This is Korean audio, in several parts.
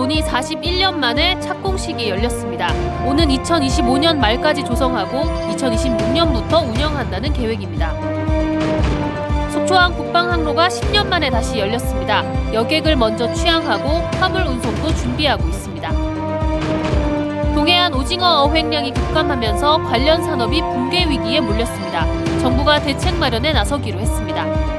논의 41년 만에 착공식이 열렸습니다. 오는 2025년 말까지 조성하고 2026년부터 운영한다는 계획입니다. 속초항 북방항로가 10년 만에 다시 열렸습니다. 여객을 먼저 취항하고 화물 운송도 준비하고 있습니다. 동해안 오징어 어획량이 급감하면서 관련 산업이 붕괴 위기에 몰렸습니다. 정부가 대책 마련에 나서기로 했습니다.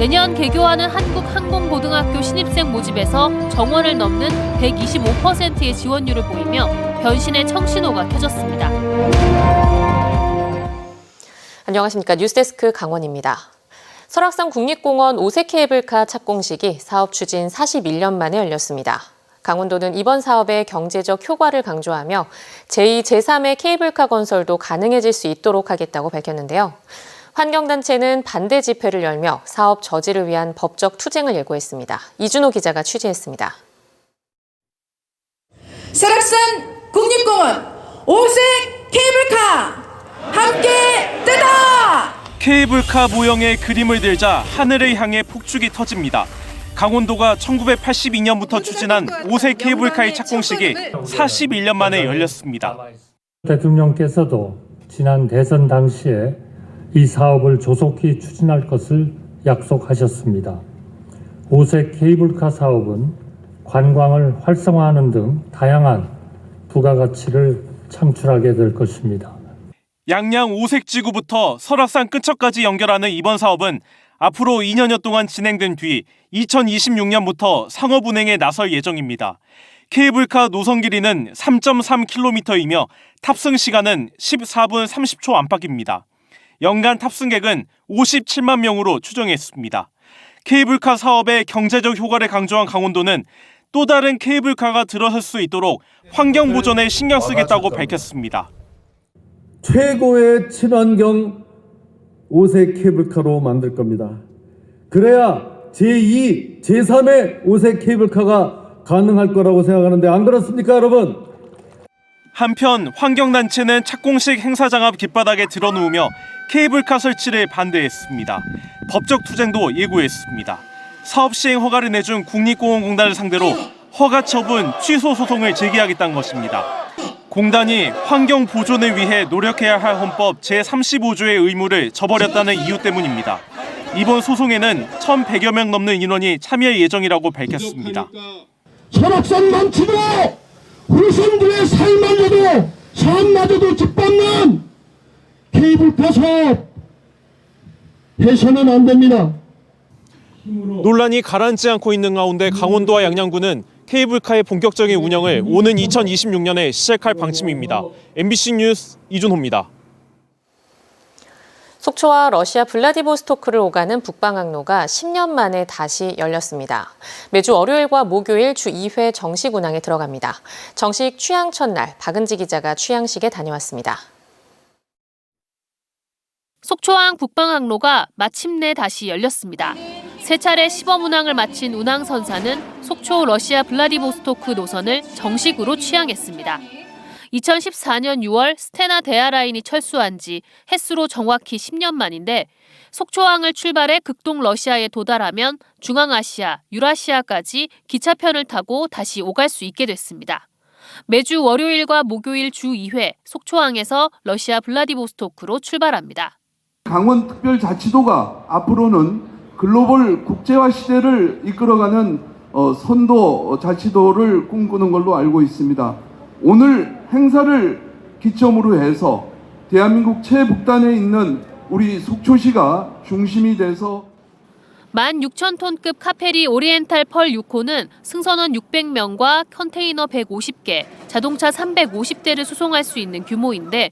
내년 개교하는 한국항공고등학교 신입생 모집에서 정원을 넘는 125%의 지원율을 보이며 변신의 청신호가 켜졌습니다. 안녕하십니까. 뉴스데스크 강원입니다. 설악산 국립공원 오색 케이블카 착공식이 사업 추진 41년 만에 열렸습니다. 강원도는 이번 사업의 경제적 효과를 강조하며 제2, 제3의 케이블카 건설도 가능해질 수 있도록 하겠다고 밝혔는데요. 환경단체는 반대 집회를 열며 사업 저지를 위한 법적 투쟁을 예고했습니다. 이준호 기자가 취재했습니다. 설악산 국립공원 오색 케이블카 함께 뜨다! 케이블카 모형의 그림을 들자 하늘을 향해 폭죽이 터집니다. 강원도가 1982년부터 추진한 오색 케이블카의 착공식이 41년 만에 열렸습니다. 대통령께서도 지난 대선 당시에 이 사업을 조속히 추진할 것을 약속하셨습니다. 오색 케이블카 사업은 관광을 활성화하는 등 다양한 부가가치를 창출하게 될 것입니다. 양양 오색 지구부터 설악산 끝척까지 연결하는 이번 사업은 앞으로 2년여 동안 진행된 뒤 2026년부터 상업 운행에 나설 예정입니다. 케이블카 노선 길이는 3.3km이며 탑승 시간은 14분 30초 안팎입니다. 연간 탑승객은 57만 명으로 추정했습니다. 케이블카 사업의 경제적 효과를 강조한 강원도는 또 다른 케이블카가 들어설 수 있도록 환경 보존에 신경 쓰겠다고 밝혔습니다. 최고의 친환경 오색 케이블카로 만들 겁니다. 그래야 제2, 제3의 오색 케이블카가 가능할 거라고 생각하는데 안 그렇습니까, 여러분? 한편 환경단체는 착공식 행사장 앞 길바닥에 드러누우며 케이블카 설치를 반대했습니다. 법적 투쟁도 예고했습니다. 사업 시행 허가를 내준 국립공원공단을 상대로 허가 처분 취소 소송을 제기하겠다는 것입니다. 공단이 환경 보존을 위해 노력해야 할 헌법 제35조의 의무를 저버렸다는 이유 때문입니다. 이번 소송에는 1,100여 명 넘는 인원이 참여할 예정이라고 밝혔습니다. 설악산 망치고 후손들의 삶마저도 삶마저도 짓밟는 케이블카 사업 해서는 안 됩니다. 논란이 가라앉지 않고 있는 가운데 강원도와 양양구는 케이블카의 본격적인 운영을 오는 2026년에 시작할 방침입니다. MBC 뉴스 이준호입니다. 속초와 러시아 블라디보스토크를 오가는 북방항로가 10년 만에 다시 열렸습니다. 매주 월요일과 목요일 주 2회 정식 운항에 들어갑니다. 정식 취항 첫날 박은지 기자가 취항식에 다녀왔습니다. 속초항 북방항로가 마침내 다시 열렸습니다. 세 차례 시범 운항을 마친 운항선사는 속초 러시아 블라디보스토크 노선을 정식으로 취항했습니다. 2014년 6월 스테나 대하라인이 철수한 지 햇수로 정확히 10년 만인데 속초항을 출발해 극동 러시아에 도달하면 중앙아시아, 유라시아까지 기차편을 타고 다시 오갈 수 있게 됐습니다. 매주 월요일과 목요일 주 2회 속초항에서 러시아 블라디보스토크로 출발합니다. 강원특별자치도가 앞으로는 글로벌 국제화 시대를 이끌어가는 어, 선도 자치도를 꿈꾸는 걸로 알고 있습니다. 오늘 행사를 기점으로 해서 대한민국 최북단에 있는 우리 속초시가 중심이 돼서 16,000톤급 카페리 오리엔탈 펄 6호는 승선원 600명과 컨테이너 150개, 자동차 350대를 수송할 수 있는 규모인데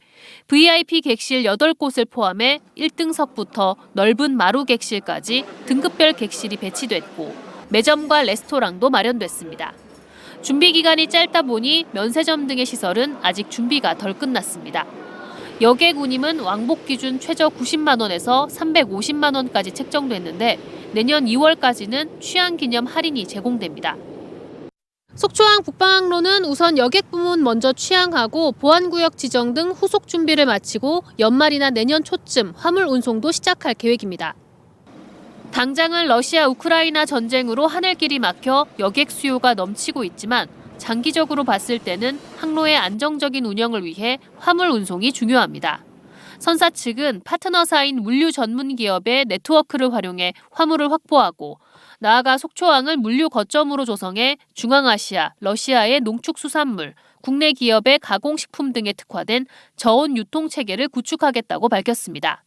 VIP 객실 8곳을 포함해 1등석부터 넓은 마루 객실까지 등급별 객실이 배치됐고 매점과 레스토랑도 마련됐습니다. 준비 기간이 짧다 보니 면세점 등의 시설은 아직 준비가 덜 끝났습니다. 여객 운임은 왕복 기준 최저 90만 원에서 350만 원까지 책정됐는데 내년 2월까지는 취향 기념 할인이 제공됩니다. 속초항 북방항로는 우선 여객 부문 먼저 취항하고 보안구역 지정 등 후속 준비를 마치고 연말이나 내년 초쯤 화물 운송도 시작할 계획입니다. 당장은 러시아 우크라이나 전쟁으로 하늘길이 막혀 여객 수요가 넘치고 있지만 장기적으로 봤을 때는 항로의 안정적인 운영을 위해 화물 운송이 중요합니다. 선사 측은 파트너사인 물류 전문 기업의 네트워크를 활용해 화물을 확보하고 나아가 속초항을 물류 거점으로 조성해 중앙아시아, 러시아의 농축수산물, 국내 기업의 가공식품 등에 특화된 저온 유통 체계를 구축하겠다고 밝혔습니다.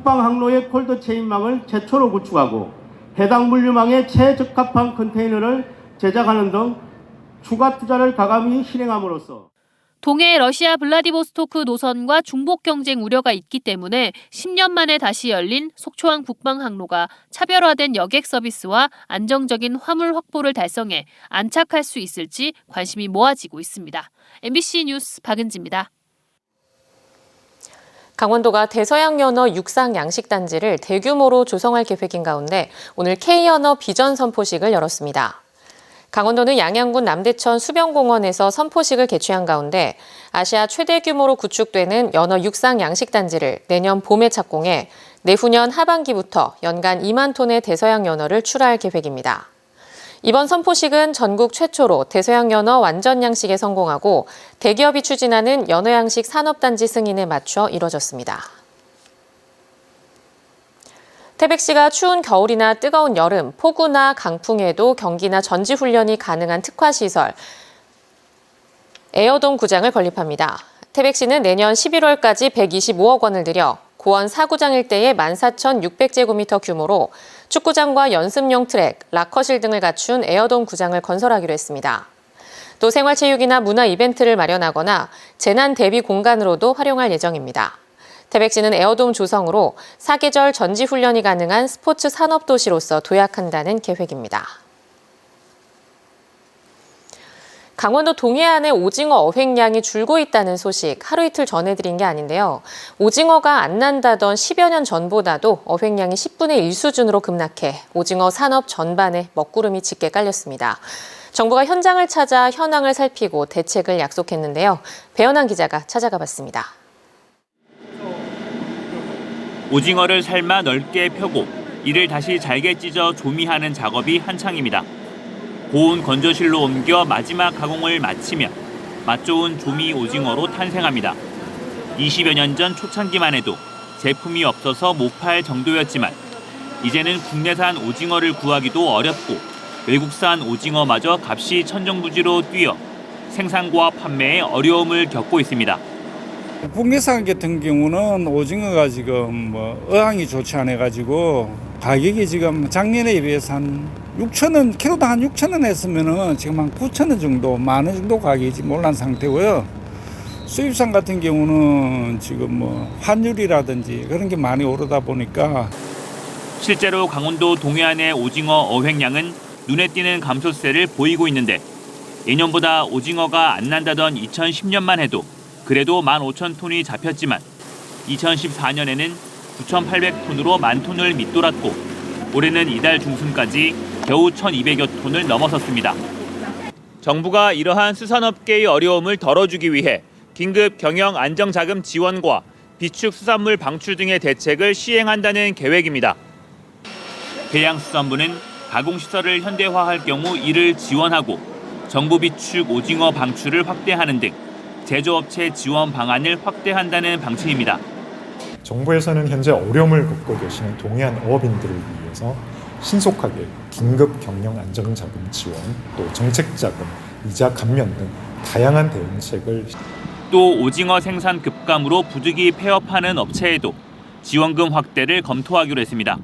북방 항로의 콜드체인망을 최초로 구축하고 해당 물류망에 최적합한 컨테이너를 제작하는 등 추가 투자를 가감히 실행함으로써 동해 러시아 블라디보스토크 노선과 중복 경쟁 우려가 있기 때문에 10년 만에 다시 열린 속초항 북방 항로가 차별화된 여객 서비스와 안정적인 화물 확보를 달성해 안착할 수 있을지 관심이 모아지고 있습니다. MBC 뉴스 박은지입니다. 강원도가 대서양 연어 육상 양식 단지를 대규모로 조성할 계획인 가운데 오늘 K연어 비전 선포식을 열었습니다. 강원도는 양양군 남대천 수변공원에서 선포식을 개최한 가운데 아시아 최대 규모로 구축되는 연어 육상 양식 단지를 내년 봄에 착공해 내후년 하반기부터 연간 2만 톤의 대서양 연어를 출하할 계획입니다. 이번 선포식은 전국 최초로 대서양 연어 완전 양식에 성공하고 대기업이 추진하는 연어 양식 산업단지 승인에 맞춰 이뤄졌습니다. 태백시가 추운 겨울이나 뜨거운 여름, 폭우나 강풍에도 경기나 전지 훈련이 가능한 특화 시설 에어돔 구장을 건립합니다. 태백시는 내년 11월까지 125억 원을 들여 고원 4구장 일대의 14,600제곱미터 규모로 축구장과 연습용 트랙, 라커실 등을 갖춘 에어돔 구장을 건설하기로 했습니다. 또 생활체육이나 문화 이벤트를 마련하거나 재난 대비 공간으로도 활용할 예정입니다. 태백시는 에어돔 조성으로 사계절 전지 훈련이 가능한 스포츠 산업 도시로서 도약한다는 계획입니다. 강원도 동해안의 오징어 어획량이 줄고 있다는 소식 하루 이틀 전해드린 게 아닌데요. 오징어가 안 난다던 10여 년 전보다도 어획량이 10분의 1 수준으로 급락해 오징어 산업 전반에 먹구름이 짙게 깔렸습니다. 정부가 현장을 찾아 현황을 살피고 대책을 약속했는데요. 배현환 기자가 찾아가 봤습니다. 오징어를 삶아 넓게 펴고 이를 다시 잘게 찢어 조미하는 작업이 한창입니다. 고온 건조실로 옮겨 마지막 가공을 마치면 맛 좋은 조미 오징어로 탄생합니다. 20여 년 전 초창기만 해도 제품이 없어서 못 팔 정도였지만 이제는 국내산 오징어를 구하기도 어렵고 외국산 오징어마저 값이 천정부지로 뛰어 생산과 판매에 어려움을 겪고 있습니다. 국내산 같은 경우는 오징어가 지금 뭐 어항이 좋지 않아 가지고 가격이 지금 작년에 비해서 한 6천 원 키로당 한 6천 원 했으면은 지금 한 9천 원 정도 만 원 정도 가격이 올란 상태고요. 수입산 같은 경우는 지금 뭐 환율이라든지 그런 게 많이 오르다 보니까 실제로 강원도 동해안의 오징어 어획량은 눈에 띄는 감소세를 보이고 있는데 예년보다 오징어가 안 난다던 2010년만 해도 그래도 15,000톤이 잡혔지만 2014년에는 9,800톤으로 만 톤을 밑돌았고 올해는 이달 중순까지 겨우 1,200여 톤을 넘어섰습니다. 정부가 이러한 수산업계의 어려움을 덜어주기 위해 긴급 경영 안정자금 지원과 비축 수산물 방출 등의 대책을 시행한다는 계획입니다. 해양수산부는 가공시설을 현대화할 경우 이를 지원하고 정부 비축 오징어 방출을 확대하는 등 제조업체 지원 방안을 확대한다는 방침입니다. 정부에서는 현재 어려움을 겪고 계시는 동해안 어업인들을 위해서 신속하게 긴급 경영 안정 자금 지원, 또 정책 자금, 이자 감면 등 다양한 대응책을 또 오징어 생산 급감으로 부득이 폐업하는 업체에도 지원금 확대를 검토하기로 했습니다.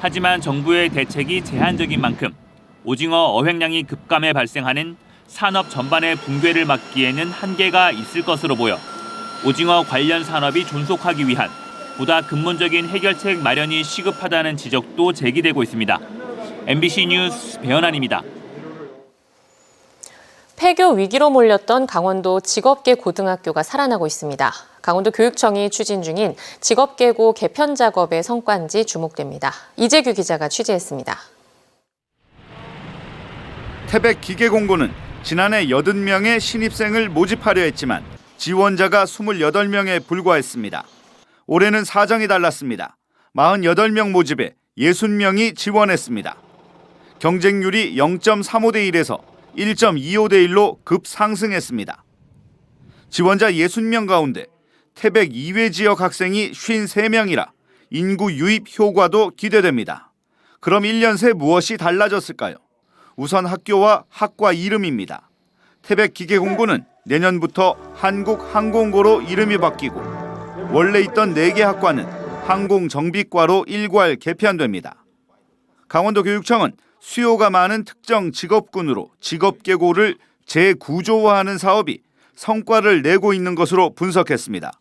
하지만 정부의 대책이 제한적인 만큼 오징어 어획량이 급감해 발생하는 산업 전반의 붕괴를 막기에는 한계가 있을 것으로 보여 오징어 관련 산업이 존속하기 위한 보다 근본적인 해결책 마련이 시급하다는 지적도 제기되고 있습니다. MBC 뉴스 배현환입니다. 폐교 위기로 몰렸던 강원도 직업계 고등학교가 살아나고 있습니다. 강원도 교육청이 추진 중인 직업계고 개편 작업의 성과인지 주목됩니다. 이재규 기자가 취재했습니다. 태백 기계공고는 지난해 80명의 신입생을 모집하려 했지만 지원자가 28명에 불과했습니다. 올해는 사정이 달랐습니다. 48명 모집에 60명이 지원했습니다. 경쟁률이 0.35대 1에서 1.25대 1로 급상승했습니다. 지원자 60명 가운데 태백 2회 지역 학생이 53명이라 인구 유입 효과도 기대됩니다. 그럼 1년 새 무엇이 달라졌을까요? 우선 학교와 학과 이름입니다. 태백 기계공고는 내년부터 한국항공고로 이름이 바뀌고 원래 있던 4개 학과는 항공정비과로 일괄 개편됩니다. 강원도 교육청은 수요가 많은 특정 직업군으로 직업계고를 재구조화하는 사업이 성과를 내고 있는 것으로 분석했습니다.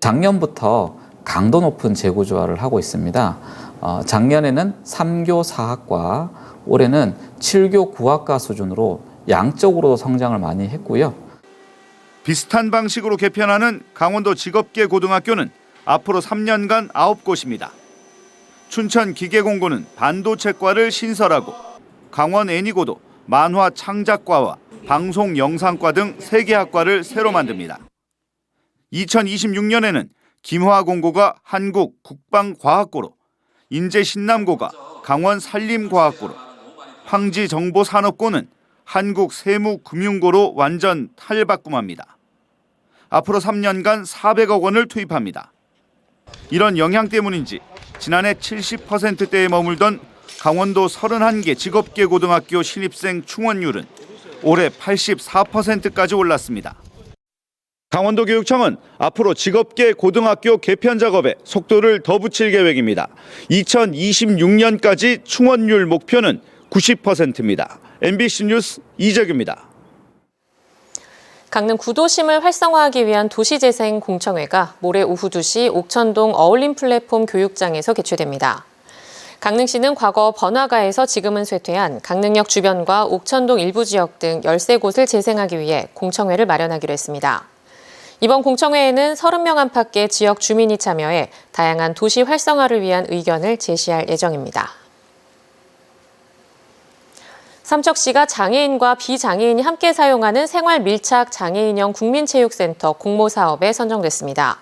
작년부터 강도 높은 재구조화를 하고 있습니다. 어, 작년에는 3교 4학과, 올해는 7교 9학과 수준으로 양적으로도 성장을 많이 했고요. 비슷한 방식으로 개편하는 강원도 직업계 고등학교는 앞으로 3년간 9곳입니다. 춘천 기계공고는 반도체과를 신설하고 강원 애니고도 만화 창작과와 방송 영상과 등 3개 학과를 새로 만듭니다. 2026년에는 김화공고가 한국 국방과학고로, 인제 신남고가 강원 산림과학고로, 황지정보산업고는 한국 세무금융고로 완전 탈바꿈합니다. 앞으로 3년간 400억 원을 투입합니다. 이런 영향 때문인지 지난해 70%대에 머물던 강원도 31개 직업계 고등학교 신입생 충원율은 올해 84%까지 올랐습니다. 강원도 교육청은 앞으로 직업계 고등학교 개편 작업에 속도를 더 붙일 계획입니다. 2026년까지 충원율 목표는 90%입니다. MBC 뉴스 이재규입니다. 강릉 구도심을 활성화하기 위한 도시재생 공청회가 모레 오후 2시 옥천동 어울림 플랫폼 교육장에서 개최됩니다. 강릉시는 과거 번화가에서 지금은 쇠퇴한 강릉역 주변과 옥천동 일부 지역 등 13곳을 재생하기 위해 공청회를 마련하기로 했습니다. 이번 공청회에는 30명 안팎의 지역 주민이 참여해 다양한 도시 활성화를 위한 의견을 제시할 예정입니다. 삼척 시가 장애인과 비장애인이 함께 사용하는 생활 밀착 장애인형 국민체육센터 공모 사업에 선정됐습니다.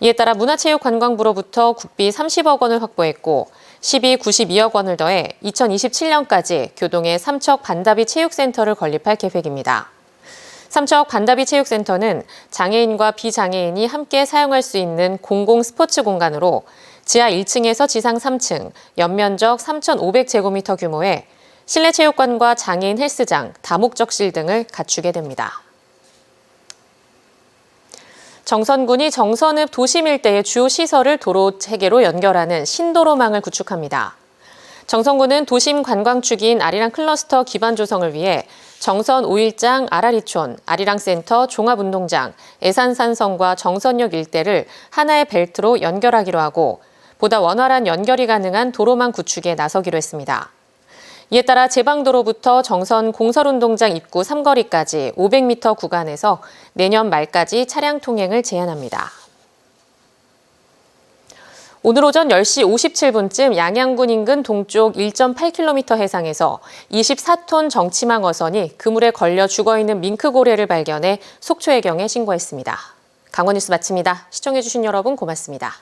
이에 따라 문화체육관광부로부터 국비 30억 원을 확보했고 12, 92억 원을 더해 2027년까지 교동에 삼척 반다비 체육센터를 건립할 계획입니다. 삼척 반다비 체육센터는 장애인과 비장애인이 함께 사용할 수 있는 공공 스포츠 공간으로 지하 1층에서 지상 3층, 연면적 3,500제곱미터 규모의 실내 체육관과 장애인 헬스장, 다목적실 등을 갖추게 됩니다. 정선군이 정선읍 도심 일대의 주요 시설을 도로 체계로 연결하는 신도로망을 구축합니다. 정선군은 도심 관광축인 아리랑 클러스터 기반 조성을 위해 정선 5일장 아라리촌, 아리랑센터 종합운동장, 애산산성과 정선역 일대를 하나의 벨트로 연결하기로 하고 보다 원활한 연결이 가능한 도로망 구축에 나서기로 했습니다. 이에 따라 제방도로부터 정선 공설운동장 입구 삼거리까지 500m 구간에서 내년 말까지 차량 통행을 제한합니다. 오늘 오전 10시 57분쯤 양양군 인근 동쪽 1.8km 해상에서 24톤 정치망 어선이 그물에 걸려 죽어 있는 밍크 고래를 발견해 속초해경에 신고했습니다. 강원 뉴스 마칩니다. 시청해주신 여러분 고맙습니다.